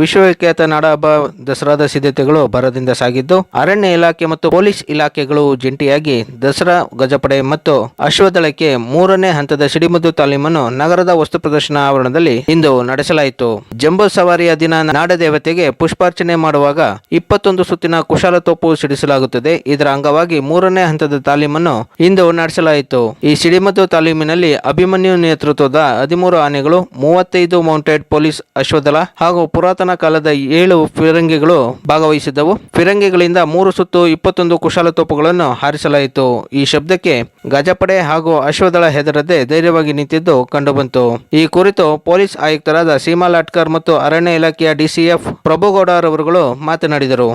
ವಿಶ್ವವಿಖ್ಯಾತ ನಾಡಹಬ್ಬ ದಸರಾದ ಸಿದ್ಧತೆಗಳು ಭರದಿಂದ ಸಾಗಿದ್ದು, ಅರಣ್ಯ ಇಲಾಖೆ ಮತ್ತು ಪೊಲೀಸ್ ಇಲಾಖೆಗಳು ಜಂಟಿಯಾಗಿ ದಸರಾ ಗಜಪಡೆ ಮತ್ತು ಅಶ್ವದಳಕ್ಕೆ ಮೂರನೇ ಹಂತದ ಸಿಡಿಮದ್ದು ತಾಲೀಮನ್ನು ನಗರದ ವಸ್ತು ಪ್ರದರ್ಶನ ಆವರಣದಲ್ಲಿ ಇಂದು ನಡೆಸಲಾಯಿತು. ಜಂಬೂ ಸವಾರಿಯ ದಿನ ನಾಡದೇವತೆಗೆ ಪುಷ್ಪಾರ್ಚನೆ ಮಾಡುವಾಗ ಇಪ್ಪತ್ತೊಂದು ಸುತ್ತಿನ ಕುಶಾಲತೋಪು ಸಿಡಿಸಲಾಗುತ್ತದೆ. ಇದರ ಅಂಗವಾಗಿ ಮೂರನೇ ಹಂತದ ತಾಲೀಮನ್ನು ಇಂದು ನಡೆಸಲಾಯಿತು. ಈ ಸಿಡಿಮದ್ದು ತಾಲೀಮಿನಲ್ಲಿ ಅಭಿಮನ್ಯು ನೇತೃತ್ವದ ಹದಿಮೂರು ಆನೆಗಳು, ಮೂವತ್ತೈದು ಮೌಂಟೆಡ್ ಪೊಲೀಸ್ ಅಶ್ವದಳ ಹಾಗೂ ಪುರಾತನ ಕಾಲದ ಏಳು ಫಿರಂಗಿಗಳು ಭಾಗವಹಿಸಿದ್ದವು. ಫಿರಂಗಿಗಳಿಂದ ಮೂರು ಸುತ್ತು ಇಪ್ಪತ್ತೊಂದು ಕುಶಾಲ ತೋಪುಗಳನ್ನು ಹಾರಿಸಲಾಯಿತು. ಈ ಶಬ್ದಕ್ಕೆ ಗಜಪಡೆ ಹಾಗೂ ಅಶ್ವದಳ ಹೆದರದೆ ಧೈರ್ಯವಾಗಿ ನಿಂತಿದ್ದು ಕಂಡುಬಂತು. ಈ ಕುರಿತು ಪೊಲೀಸ್ ಆಯುಕ್ತರಾದ ಸೀಮಾ ಲಾಟ್ಕರ್ ಮತ್ತು ಅರಣ್ಯ ಇಲಾಖೆಯ ಡಿಸಿಎಫ್ ಪ್ರಭುಗೌಡರವರುಗಳು ಮಾತನಾಡಿದರು.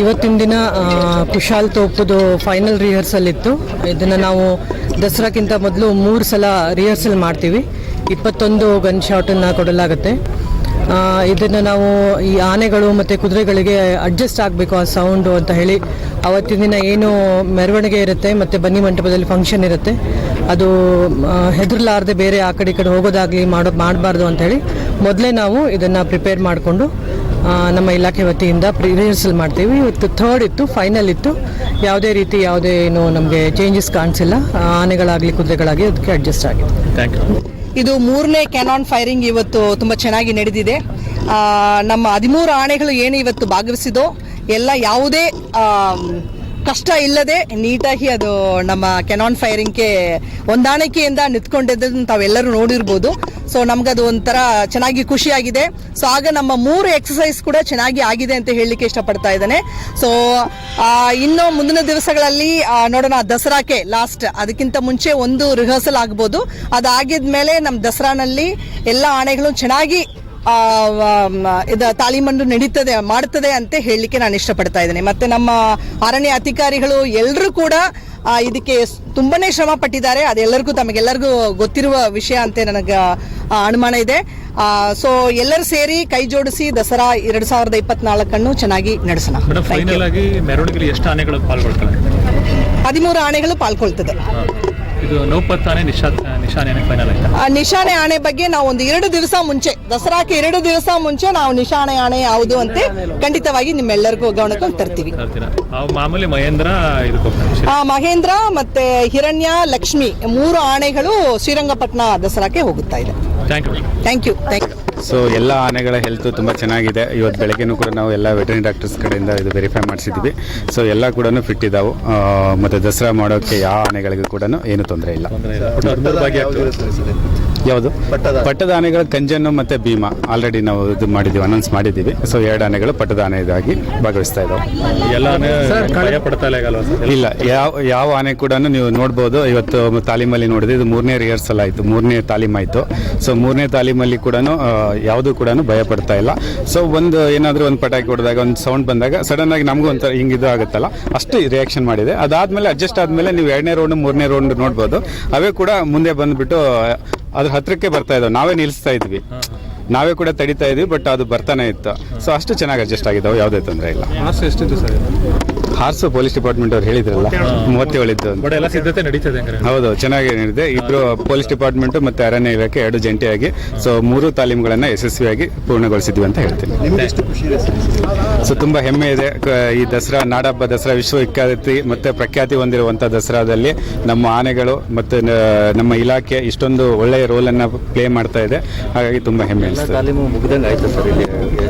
ಇವತ್ತಿನ ದಿನ ಕುಶಾಲ್ ತೋಪುದು ಫೈನಲ್ ರಿಹರ್ಸಲ್ ಇತ್ತು. ಇದನ್ನು ನಾವು ದಸರಾಕ್ಕಿಂತ ಮೊದಲು ಮೂರು ಸಲ ರಿಹರ್ಸಲ್ ಮಾಡ್ತೀವಿ. ಇಪ್ಪತ್ತೊಂದು ಗನ್ ಶಾಟನ್ನು ಕೊಡಲಾಗುತ್ತೆ. ಇದನ್ನು ನಾವು ಈ ಆನೆಗಳು ಮತ್ತು ಕುದುರೆಗಳಿಗೆ ಅಡ್ಜಸ್ಟ್ ಆಗಬೇಕು ಆ ಸೌಂಡು ಅಂತ ಹೇಳಿ. ಅವತ್ತಿನ ದಿನ ಏನು ಮೆರವಣಿಗೆ ಇರುತ್ತೆ ಮತ್ತು ಬನ್ನಿ ಮಂಟಪದಲ್ಲಿ ಫಂಕ್ಷನ್ ಇರುತ್ತೆ. ಅದು ಹೆದರ್ಲಾರ್ದೆ ಬೇರೆ ಆ ಕಡೆ ಈ ಕಡೆ ಹೋಗೋದಾಗಲಿ ಮಾಡೋ, ಮಾಡಬಾರ್ದು ಅಂತ ಹೇಳಿ ಮೊದಲೇ ನಾವು ಇದನ್ನು ಪ್ರಿಪೇರ್ ಮಾಡಿಕೊಂಡು ನಮ್ಮ ಇಲಾಖೆ ವತಿಯಿಂದ ರಿಹರ್ಸಲ್ ಮಾಡ್ತೀವಿ. ಇವತ್ತು ಥರ್ಡ್ ಇತ್ತು ಫೈನಲ್ ಇತ್ತು. ಯಾವುದೇ ರೀತಿ ಯಾವುದೇ ಏನು ನಮಗೆ ಚೇಂಜಸ್ ಕಾಣಿಸಿಲ್ಲ. ಆನೆಗಳಾಗಲಿ, ಕುದುರೆಗಳಾಗಲಿ ಅದಕ್ಕೆ ಅಡ್ಜಸ್ಟ್ ಆಗಿದೆ. ಇದು ಮೂರನೇ ಕ್ಯಾನಾನ್ ಫೈರಿಂಗ್ ಇವತ್ತು ತುಂಬ ಚೆನ್ನಾಗಿ ನಡೆದಿದೆ. ನಮ್ಮ ಹದಿಮೂರು ಆಣೆಗಳು ಏನು ಇವತ್ತು ಭಾಗವಹಿಸಿದೋ, ಎಲ್ಲ ಯಾವುದೇ ಕಷ್ಟ ಇಲ್ಲದೆ ನೀಟಾಗಿ ಅದು ನಮ್ಮ ಕೆನಾನ್ ಫೈರಿಂಗ್ಗೆ ಹೊಂದಾಣಿಕೆಯಿಂದ ನಿಂತ್ಕೊಂಡಿದ್ದನ್ನು ತಾವೆಲ್ಲರೂ ನೋಡಿರ್ಬೋದು. ಸೊ ಅದು ಒಂಥರ ಚೆನ್ನಾಗಿ ಖುಷಿಯಾಗಿದೆ. ಸೊ ಆಗ ನಮ್ಮ ಮೂರು ಎಕ್ಸಸೈಸ್ ಕೂಡ ಚೆನ್ನಾಗಿ ಆಗಿದೆ ಅಂತ ಹೇಳಲಿಕ್ಕೆ ಇಷ್ಟಪಡ್ತಾ ಇದ್ದಾನೆ. ಸೊ ಇನ್ನು ಮುಂದಿನ ದಿವಸಗಳಲ್ಲಿ ನೋಡೋಣ ದಸರಾಕ್ಕೆ ಲಾಸ್ಟ್ ಅದಕ್ಕಿಂತ ಮುಂಚೆ ಒಂದು ರಿಹರ್ಸಲ್ ಆಗ್ಬೋದು. ಅದಾಗಿದ್ಮೇಲೆ ನಮ್ಮ ದಸರಾನಲ್ಲಿ ಎಲ್ಲ ಆಣೆಗಳು ಚೆನ್ನಾಗಿ ಇದು ತಾಲೀಮನ್ನು ನಡೀತದೆ ಮಾಡುತ್ತದೆ ಅಂತ ಹೇಳಲಿಕ್ಕೆ ನಾನು ಇಷ್ಟಪಡ್ತಾ ಇದ್ದೇನೆ. ಮತ್ತೆ ನಮ್ಮ ಅರಣ್ಯ ಅಧಿಕಾರಿಗಳು ಎಲ್ಲರೂ ಕೂಡ ಇದಕ್ಕೆ ತುಂಬಾನೇ ಶ್ರಮ ಪಟ್ಟಿದ್ದಾರೆ. ಅದೆಲ್ಲರಿಗೂ ತಮಗೆಲ್ಲರಿಗೂ ಗೊತ್ತಿರುವ ವಿಷಯ ಅಂತ ನನಗೆ ಅನುಮಾನ ಇದೆ. ಸೊ ಎಲ್ಲರೂ ಸೇರಿ ಕೈ ಜೋಡಿಸಿ ದಸರಾ ಎರಡ್ ಸಾವಿರದ ಇಪ್ಪತ್ನಾಲ್ಕನ್ನು ಚೆನ್ನಾಗಿ ನಡೆಸೋಣ. ಮೆರವಣಿಗೆಯಲ್ಲಿ ಎಷ್ಟು ಆನೆಗಳು ಹದಿಮೂರು ಆನೆಗಳು ಪಾಲ್ಗೊಳ್ತದೆ. ಇದು ನೌಪತ್ತಾನೆ ನಿಶಾ ನಿಶಾನೆ ಫೈನಲ್ ಆಯ್ತಾ? ಆ ನಿಶಾನೆ ಆಣೆ ಬಗ್ಗೆ ನಾವು ಒಂದು ಎರಡು ದಿವಸ ಮುಂಚೆ ದಸರಾಕ್ಕೆ ಎರಡು ದಿವಸ ಮುಂಚೆ ನಾವು ನಿಶಾನೆ ಆಣೆ ಯಾವುದು ಅಂತ ಖಂಡಿತವಾಗಿ ನಿಮ್ಮೆಲ್ಲರಿಗೂ ಗಮನಕ್ಕೆ ತರ್ತೀವಿ. ಮಾಮೂಲಿ ಮಹೇಂದ್ರ ಇದಕ್ಕೆ ಹೋಗ್ತಾರೆ ಆ, ಮಹೇಂದ್ರ ಮತ್ತೆ ಹಿರಣ್ಯ ಲಕ್ಷ್ಮಿ ಮೂರು ಆಣೆಗಳು ಶ್ರೀರಂಗಪಟ್ಟಣ ದಸರಾಕ್ಕೆ ಹೋಗುತ್ತಾ ಇದೆ. Thank you thank you thank you so ಎಲ್ಲ ಆನೆಗಳ ಹೆಲ್ತ್ ತುಂಬ ಚೆನ್ನಾಗಿದೆ. ಇವತ್ತು ಬೆಳಗ್ಗೆನೂ ಕೂಡ ನಾವು ಎಲ್ಲ ವೆಟರ್ನರಿ ಡಾಕ್ಟರ್ಸ್ ಕಡೆಯಿಂದ ಇದು ವೆರಿಫೈ ಮಾಡಿಸಿದ್ವಿ. ಸೊ ಎಲ್ಲ ಕೂಡ ಫಿಟ್ ಇದ್ದಾವೆ ಮತ್ತು ದಸರಾ ಮಾಡೋಕ್ಕೆ ಯಾವ ಆನೆಗಳಿಗೂ ಕೂಡ ಏನು ತೊಂದರೆ ಇಲ್ಲ. ಯಾವುದು? ಪಟ್ಟದ ಆನೆಗಳ ಕಂಜನ್ನು ಮತ್ತು ಭೀಮಾ. ಆಲ್ರೆಡಿ ನಾವು ಇದು ಮಾಡಿದ್ದೀವಿ ಅನೌನ್ಸ್ ಮಾಡಿದ್ದೀವಿ. ಸೊ ಎರಡು ಆನೆಗಳು ಪಟ್ಟದ ಆನೆ ಇದಾಗಿ ಭಾಗವಹಿಸ್ತಾ ಇದ್ದಾವೆ ಎಲ್ಲ ಇಲ್ಲ ಯಾವ ಯಾವ ಆನೆ ಕೂಡ ನೀವು ನೋಡ್ಬೋದು. ಇವತ್ತು ತಾಲೀಮಲ್ಲಿ ನೋಡಿದ್ರೆ ಇದು ಮೂರನೇ ರಿಹರ್ಸಲ್ ಆಯಿತು. ಮೂರನೇ ತಾಲೀಮ್ ಆಯಿತು. ಸೊ ಮೂರನೇ ತಾಲೀಮಲ್ಲಿ ಕೂಡ ಯಾವುದೂ ಕೂಡ ಭಯ ಪಡ್ತಾ ಇಲ್ಲ. ಸೊ ಒಂದು ಏನಾದರೂ ಒಂದು ಪಟಾಕಿ ಹೊಡೆದಾಗ ಒಂದು ಸೌಂಡ್ ಬಂದಾಗ ಸಡನ್ ಆಗಿ ನಮಗೂ ಒಂಥರ ಹಿಂಗೆ ಇದು ಆಗುತ್ತಲ್ಲ. ಅಷ್ಟು ರಿಯಾಕ್ಷನ್ ಮಾಡಿದೆ. ಅದಾದಮೇಲೆ ಅಡ್ಜಸ್ಟ್ ಆದಮೇಲೆ ನೀವು ಎರಡನೇ ರೌಂಡ್ ಮೂರನೇ ರೌಂಡ್ ನೋಡ್ಬೋದು. ಅವೇ ಕೂಡ ಮುಂದೆ ಬಂದುಬಿಟ್ಟು ಅದ್ರ ಹತ್ರಕ್ಕೆ ಬರ್ತಾ ಇದ್ದಾವೆ ನಾವೇ ನಿಲ್ಲಿಸ್ತಾ ಇದ್ವಿ. ನಾವೇ ಕೂಡ ತಡಿತಾ ಇದ್ವಿ ಬಟ್ ಅದು ಬರ್ತಾನೆ ಇತ್ತು. ಸೊ ಅಷ್ಟು ಚೆನ್ನಾಗಿ ಅಡ್ಜಸ್ಟ್ ಆಗಿದ್ದಾವೆ. ಯಾವುದೇ ತೊಂದರೆ ಇಲ್ಲ. ಎಷ್ಟು ಸರ್ ಹಾರ್ಸು ಪೊಲೀಸ್ ಡಿಪಾರ್ಟ್ಮೆಂಟ್ ಅವ್ರು ಹೇಳಿದ್ರಲ್ಲ ಮೂವತ್ತೇಳು. ಇದ್ದು ಅಂತ. ಎಲ್ಲ ಸಿದ್ಧತೆ ನಡೀತದೆ ಹಂಗಾರೆ. ಹೌದು ಚೆನ್ನಾಗಿ ನಡೆದಿದೆ ಇಬ್ರು ಪೊಲೀಸ್ ಡಿಪಾರ್ಟ್ಮೆಂಟ್ ಮತ್ತೆ ಅರಣ್ಯ ಇಲಾಖೆ ಎರಡು ಜಂಟಿಯಾಗಿ ಸೊ ಮೂರು ತಾಲೀಮುಗಳನ್ನ ಯಶಸ್ವಿಯಾಗಿ ಪೂರ್ಣಗೊಳಿಸಿದ್ವಿ ಅಂತ ಹೇಳ್ತೀನಿ. ಸೊ ತುಂಬಾ ಹೆಮ್ಮೆ ಇದೆ. ಕ- ಈ ದಸರಾ ನಾಡಹಬ್ಬ ದಸರಾ ವಿಶ್ವವಿಖ್ಯಾತಿ ಮತ್ತೆ ಪ್ರಖ್ಯಾತಿ ಹೊಂದಿರುವಂತಹ ದಸರಾದಲ್ಲಿ ನಮ್ಮ ಆನೆಗಳು ಮತ್ತೆ ನ- ನಮ್ಮ ಇಲಾಖೆ ಇಷ್ಟೊಂದು ಒಳ್ಳೆಯ ರೋಲ್ ಅನ್ನ ಪ್ಲೇ ಮಾಡ್ತಾ ಇದೆ. ಹಾಗಾಗಿ ತುಂಬಾ ಹೆಮ್ಮೆ ಅನಿಸ್ತದೆ ತಾಲೀಮು ಮುಗ್ದಂಗೆ ಆಯ್ತು ಸರ್ ಇಲ್ಲಿ?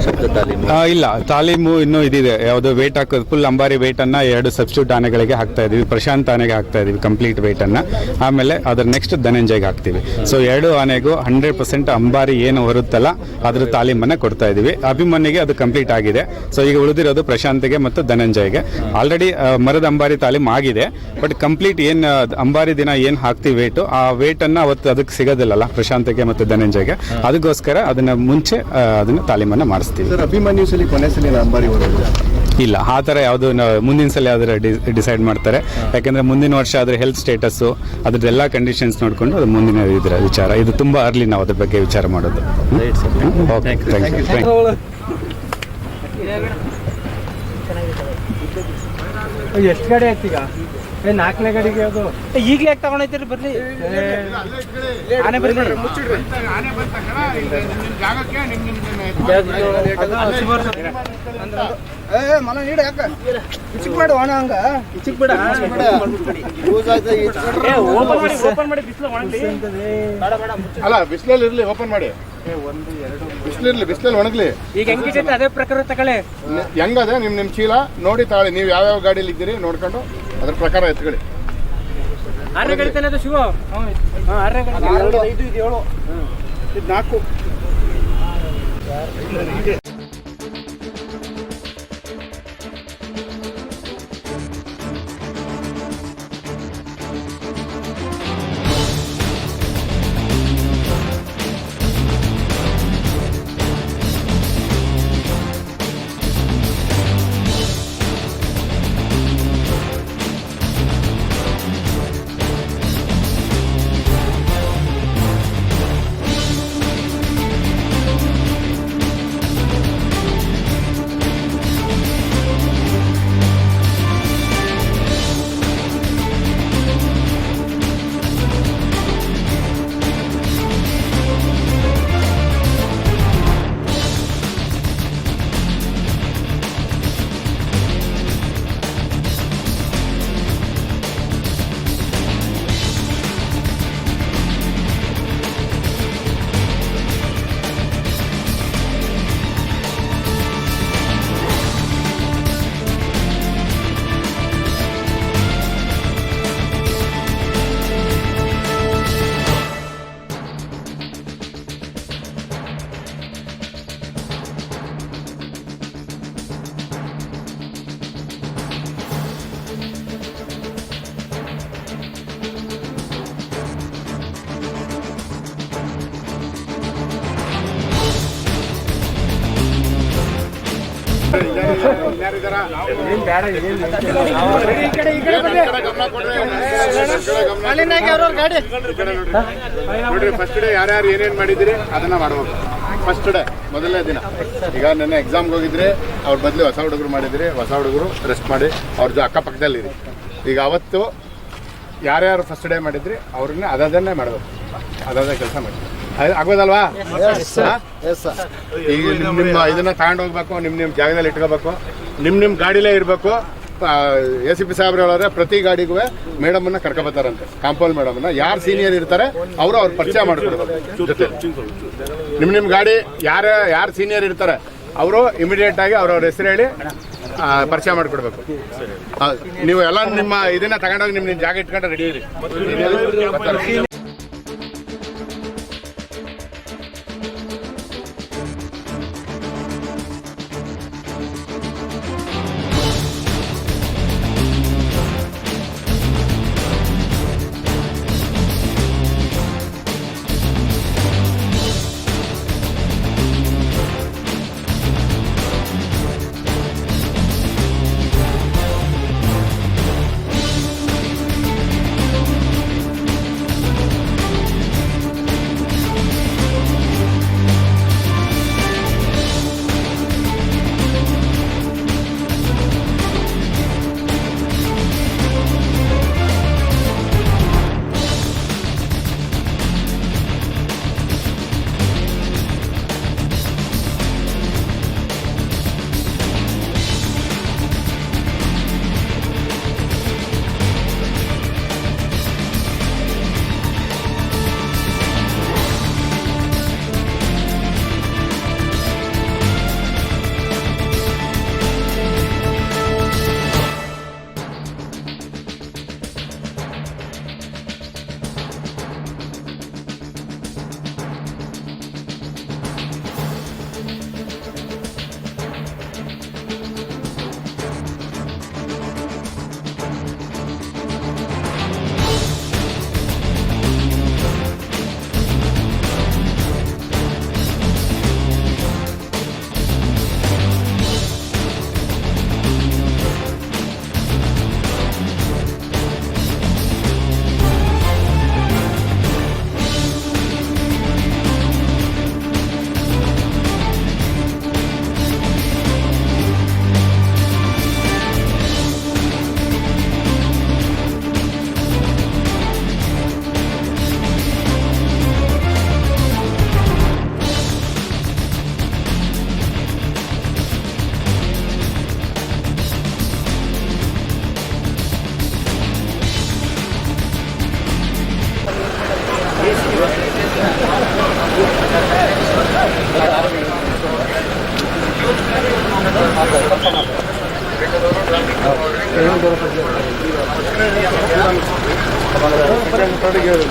ಶಬ್ದ ತಾಲೀಮು? ಆ, ಇಲ್ಲ ತಾಲೀಮು ಇನ್ನೂ ಇದಿದೆ. ಯಾವುದು ವೇಟ್ ಹಾಕೋದು ಫುಲ್ ಅಂಬಾರಿ ವೇಟ್ ಅನ್ನ ಎರಡು ಸಬ್ಸ್ಟಿಟ್ಯೂಟ್ ಆನೆಗಳಿಗೆ ಹಾಕ್ತಾ ಇದೀವಿ. ಪ್ರಶಾಂತ್ ಆನೆಗೆ ಹಾಕ್ತಾ ಇದೀವಿ ಕಂಪ್ಲೀಟ್ ವೇಟ್ ಅನ್ನ ಆಮೇಲೆ ಅದ್ರ ನೆಕ್ಸ್ಟ್ ಧನಂಜಯ್ಗೆ ಹಾಕ್ತೀವಿ. ಸೊ ಎರಡು ಆನೆಗೂ ಹಂಡ್ರೆಡ್ ಪರ್ಸೆಂಟ್ ಅಂಬಾರಿ ಏನು ಬರುತ್ತಲ್ಲ, ಅದ್ರ ತಾಲೀಮನ್ನು ಕೊಡ್ತಾ ಇದೀವಿ. ಅಭಿಮನ್ಯುಗೆ ಅದು ಕಂಪ್ಲೀಟ್ ಆಗಿದೆ. ಸೊ ಈಗ ಉಳಿದಿರೋದು ಪ್ರಶಾಂತ್ಗೆ ಮತ್ತು ಧನಂಜಯ್ಗೆ. ಆಲ್ರೆಡಿ ಮರದ ಅಂಬಾರಿ ತಾಲೀಮ್ ಆಗಿದೆ. ಬಟ್ ಕಂಪ್ಲೀಟ್ ಏನು ಅಂಬಾರಿ ದಿನ ಏನು ಹಾಕ್ತೀವಿ ವೇಟು, ಆ ವೇಟನ್ನು ಅವತ್ತು ಅದಕ್ಕೆ ಸಿಗೋದಿಲ್ಲಲ್ಲ, ಪ್ರಶಾಂತ್ಗೆ ಮತ್ತು ಧನಂಜಯ್ಗೆ. ಅದಕ್ಕೋಸ್ಕರ ಅದನ್ನ ಮುಂಚೆ ಅದನ್ನು ತಾಲೀಮನ್ನ ಮಾಡಿಸ್ತೀವಿ. ಸರ್ ಅಭಿಮನ್ಯು ಸಲಿ ಕೊನೆ ಸಲ ಅಂಬಾರಿ ಇಲ್ಲ ಆ ಥರ ಯಾವುದು ಮುಂದಿನ ಸಲ ಯಾವ್ದಾರ ಡಿಸೈಡ್ ಮಾಡ್ತಾರೆ. ಯಾಕಂದ್ರೆ ಮುಂದಿನ ವರ್ಷ ಆದರೆ ಹೆಲ್ತ್ ಸ್ಟೇಟಸ್ಸು ಅದ್ರದ್ದೆಲ್ಲ ಕಂಡೀಷನ್ಸ್ ನೋಡಿಕೊಂಡು ಅದು ಮುಂದಿನ ಇದರ ವಿಚಾರ. ಇದು ತುಂಬ ಅರ್ಲಿ ನಾವು ಅದ್ರ ಬಗ್ಗೆ ವಿಚಾರ ಮಾಡೋದು. Okay thank you thank you ಎಷ್ಟು ಗಾಡಿ ಆಯ್ತು ಈಗ ಏ ನಾಲ್ಕನೇ ಗಾಡಿಗೆ ಅದು. ಈಗಲೇ ಯಾಕೆ ತಗೊಂಡೈತಿರಿ ಬರ್ಲಿ. ಆನೆ ಬರ್ಲಿ. ಮನ ನೀಡ ಯಾಕ? ಇಚಿಕ್ ಮಾಡು ಅಣ್ಣ ಹಂಗ. ಇಚಿಕ್ ಬಿಡ. ಓಪನ್ ಮಾಡಿ ಓಪನ್ ಮಾಡಿ ಬಿಸಿಲು ಒಣಗ್ಲಿ. ಅಲ್ಲ ಬಿಸಿಲಲ್ಲಿ ಇರ್ಲಿ ಓಪನ್ ಮಾಡಿ. ಬಿಸಿಲಿರ್ಲಿ ಬಿಸಿಲಲ್ಲಿ ಒಣಗ್ಲಿ. ಈಗ ಹೆಂಗಿದೆ ಅದೇ ಪ್ರಕಾರ ತಗೊಳ್ಳಿ. ಹೆಂಗದ ಹೆಂಗದೆ ನಿಮ್ ನಿಮ್ ಚೀಲ? ನೋಡಿ ತಾಳಿ ನೀವು ಯಾವ್ಯಾವ ಗಾಡಿಲಿ ಇದ್ದೀರಿ ನೋಡ್ಕೊಂಡು. ಅದ್ರ ಪ್ರಕಾರ ಎತ್ಕೊಳ್ಳಿ ಆರನೇ ಶಿವ? ಹ್ಮ್. ಆರನೇ ಇದು ನಾಲ್ಕು. ನೋಡ್ರಿ ಫಸ್ಟ್ ಡೇ ಯಾರ್ಯಾರು ಏನೇನ್ ಮಾಡಿದಿರಿ ಅದನ್ನ ಮಾಡ್ಬೇಕು. ಫಸ್ಟ್ ಡೇ ಮೊದಲನೇ ದಿನ. ಈಗ ನೆನ್ನೆ ಎಕ್ಸಾಮ್ಗೆ ಹೋಗಿದ್ರೆ, ಅವ್ರ ಬದಲು ಹೊಸ ಹುಡುಗರು ಮಾಡಿದ್ರಿ, ಹೊಸ ಹುಡುಗರು ರೆಸ್ಟ್ ಮಾಡಿ ಅವ್ರ ಅಕ್ಕಪಕ್ಕದಲ್ಲಿ ಇರಿ ಈಗ ಅವತ್ತು ಯಾರ್ಯಾರು ಫಸ್ಟ್ ಡೇ ಮಾಡಿದ್ರಿ, ಅವ್ರನ್ನ ಅದನ್ನೇ ಮಾಡ್ಬೇಕು. ಅದಾದ ಕೆಲಸ ಮಾಡಿ ಆಗ್- ಎಸ್ ಹಾ? ಈಗ ನಿಮ್ ನಿಮ್ಮ ಇದನ್ನ ತಗೊಂಡು ಹೋಗ್ಬೇಕು ನಿಮ್ ನಿಮ್ ಜಾಗದಲ್ಲಿ ಇಟ್ಕೋಬೇಕು ನಿಮ್ ನಿಮ್ ಗಾಡಿಲೇ ಇರಬೇಕು. ಎ ಸಿ ಪಿ ಸಾಹೇಬ್ರು ಹೇಳೋರೆ ಪ್ರತಿ ಗಾಡಿಗೂ ಮೇಡಮ್ ಅನ್ನ ಕರ್ಕೊಬತ್ತಾರಂತೆ ಕಾಂಪೌಂಡ್ ಮೇಡಮ್ ಅನ್ನ ಯಾರು ಸೀನಿಯರ್ ಇರ್ತಾರೆ ಅವರು ಅವ್ರ ಪರಿಚಯ ಮಾಡ್ಕೊಡ್ಬೇಕು ಜೊತೆ. ನಿಮ್ ನಿಮ್ ಗಾಡಿ ಯಾರ ಯಾರು ಸೀನಿಯರ್ ಇರ್ತಾರೆ ಅವರು ಇಮಿಡಿಯೇಟ್ ಆಗಿ ಅವ್ರವ್ರ ಹೆಸರು ಹೇಳಿ ಪರಿಚಯ ಮಾಡಿಕೊಡ್ಬೇಕು. ನೀವು ಎಲ್ಲ ನಿಮ್ಮ ಇದನ್ನ ತಗೊಂಡೋಗಿ ನಿಮ್ ನಿಮ್ ಜಾಗ ಇಟ್ಕೊಂಡು ರೆಡಿ ಇರಿ.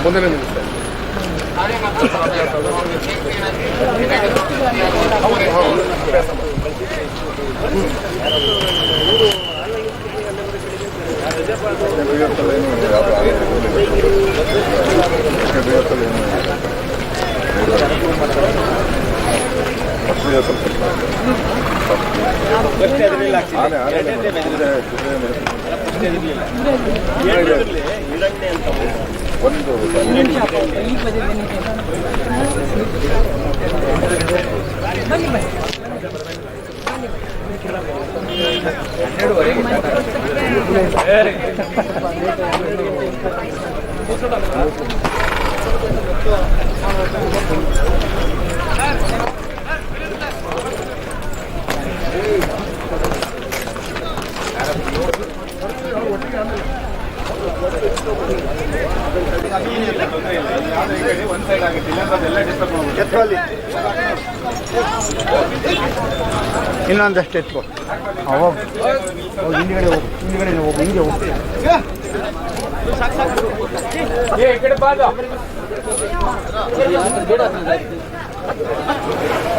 ಮುಂದೆ ಸ್ವಲ್ಪ ಆನೆ ಆನೆ ಬರ್ತಾರೆ. ಮುಂದೆ ನಿಲ್ಲಿಸ್ತಾರೆ ಇನ್ನೊಂದಷ್ಟು ಎತ್ಕೊ ಅವಾಗ ಹಿಂದ್ಗಡೆ ಹೋಗು ಹಿಂದ್ಗಡೆ ಹೋಗು ಹಿಂಗೆ. ಹೋಗು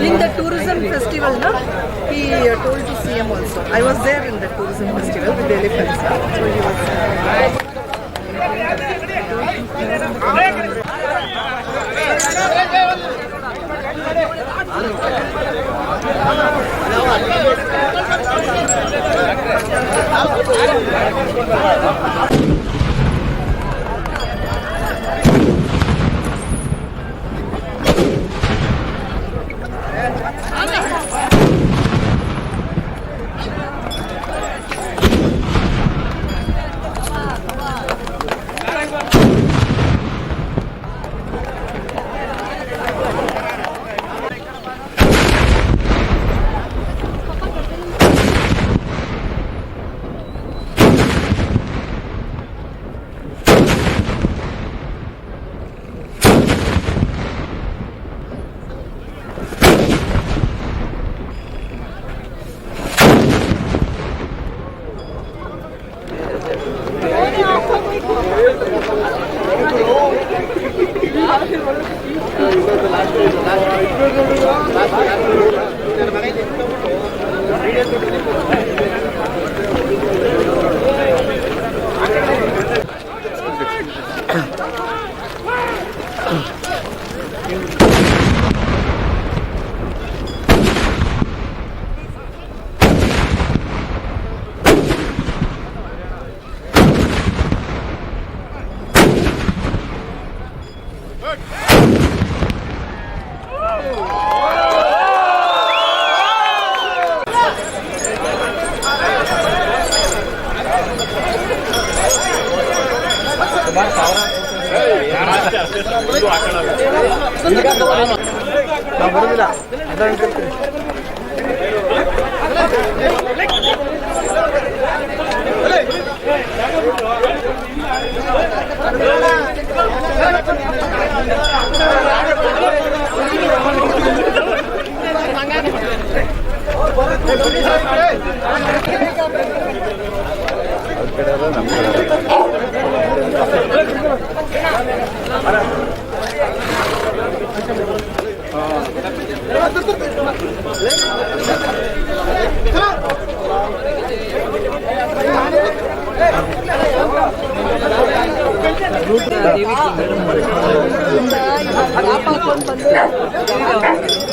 In the tourism festival, no, he told to CM also. I was there in the tourism festival with the elephants. So he was. Sir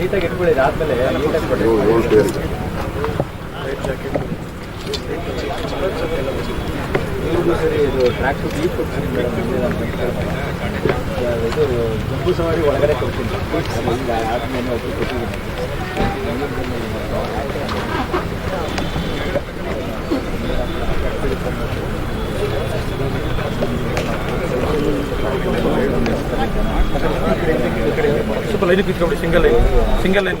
ನೀಟಾಗಿ ಇಟ್ಕೊಳ್ಳಿ ಆದ್ಮೇಲೆ ನೀಟಾಗಿ ಇದು ಸರಿ ಇದು ಟ್ರ್ಯಾಕ್ ಡೀಪ್ ಕೊಡ್ತೀನಿ ಇದು ಗುಂಪು ಸವಾರಿ ಒಳಗಡೆ ಕೊಡ್ತೀನಿ. ಈಗ ಆದ್ಮೇಲೆ ಒಬ್ಬರು ಕೊಟ್ಟಿದ್ದೀನಿ. ಸ್ವಲ್ಪ ಲೈನ್ ಕಿತ್ಕೊಬಿಡಿ ಸಿಂಗಲ್ ಲೈನ್ ಸಿಂಗಲ್ ಲೈನ್